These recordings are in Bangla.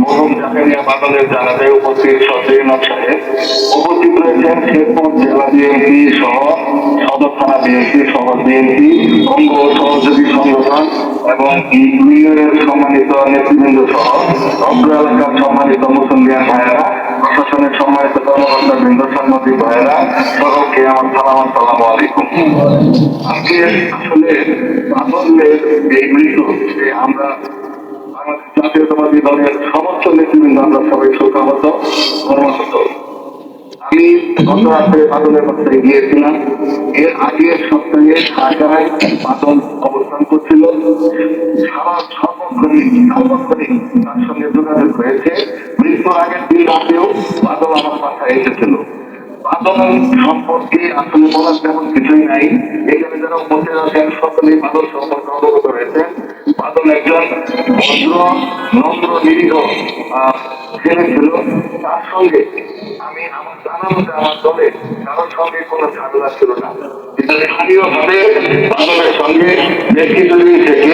মরহুম জাকারিয়া বাদলের জানাজায় উপস্থিত সাহেব উপস্থিত রয়েছেন শেরপুর জেলা বিএনপি সহ সদর থানা বিএনপি সহ বিএনপি অঙ্গ সহযোগী সংগঠন এবং ইউনিয়নের সম্মানিত নেতৃবৃন্দ সহ অগ্র এলাকার সম্মানিত ভাইয়েরা প্রশাসনের সম্মানিত কর্মকর্তা বৃন্দ সাংবাদিক ভাইয়েরা। সকলকে আমার সালাম, আসসালামু আলাইকুম। আজকে আসলে বাদলের এই মৃত্যু, যে আমরা বাংলাদেশ জাতীয়তাবাদী দলের সমস্ত নেতৃবৃন্দ, আমরা সবাই শোকাহত কর্মরত আমি গত রাত্রে বাদলের বাসায় গিয়েছিলাম। এর আগের সপ্তাহে ঢাকায় বাদল অবস্থান করছিল। সারা সর্বক্ষণিক সর্বক্ষণিক এসেছিল। সম্পর্কে আসলে বলার তেমন কিছুই নাই। এখানে যারা উপস্থিত আছেন, সকলেই বাদল সম্পর্কে অবগত রয়েছে বাদল একজন ভদ্র, নম্র, নিরীহ ছেলে ছিল। তার সঙ্গে আমি আমার জানা মতে আমার দলে কারোর সঙ্গে কোনো ঝামেলা ছিল না। ভাবে বাদলের সঙ্গে কিছুদিন থেকে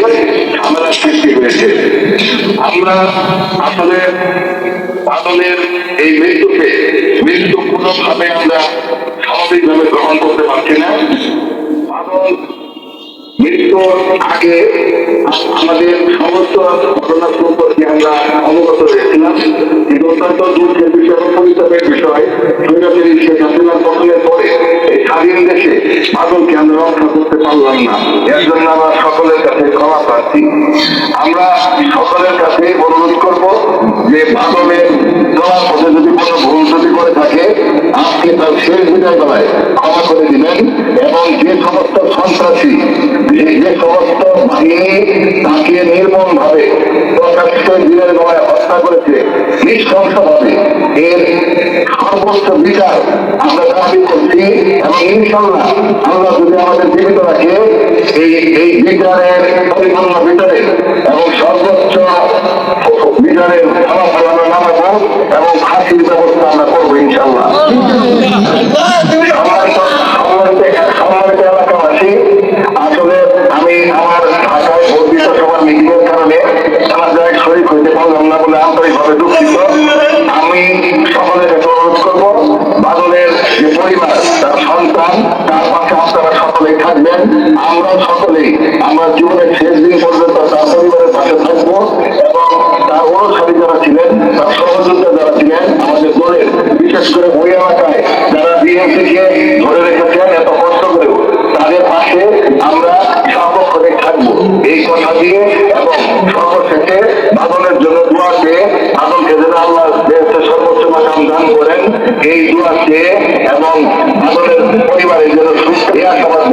ঝামেলা সৃষ্টি হয়েছে। আমরা আসলে বাদলের এই মৃত্যুকে মৃত্যু কোনোভাবে আমরা স্বাভাবিকভাবে গ্রহণ করতে পারছি না। মৃত্যুর আগে আমাদের সমস্ত ঘটনা সম্পর্কে আমরা অবগত হয়েছিলাম। কিন্তু অত্যন্ত দুঃখের বিষয় বিষয় পতনের পরে এই স্বাধীন দেশে বাদলকে আমরা রক্ষা করতে পারলাম না। এর জন্য আমরা সকলের কাছে ক্ষমা প্রার্থী। আমরা সকলের কাছে অনুরোধ করব যে বাদলের ক্ষমা করে দিবেন এবং যে সমস্ত সন্ত্রাসী, যে সমস্ত বাহিনী তাকে নির্মম ভাবে দিনের বেলায় হত্যা করেছে নৃশংস এর সর্বোচ্চ বিচার আমরা দাবি করছি এবং ইনশাল্লাহ আল্লাহ যদি আমাদের জীবিত রাখে, এই এই বিচারের পরিপূর্ণ বিচারে তার যারা ছিলেন সহযোগিতা যারা ছিলেন, আমাদের দলের বিশেষ করে ওই এলাকায় যারা বিএনপিকে ধরে রেখেছেন, এত কষ্ট করেও তাদের পাশে আমরা সর্বক্ষণে থাকব। এই কথা দিয়ে এবং সর্বশেষে বাদলের জন্য দোয়া চেয়ে বাদলকে যেন আল্লাহ দেশের সর্বোচ্চ মাকাম দান করেন, এই দোয়া চেয়ে এবং বাদলের পরিবারের জন্য সুস্থ এই আশাবাদ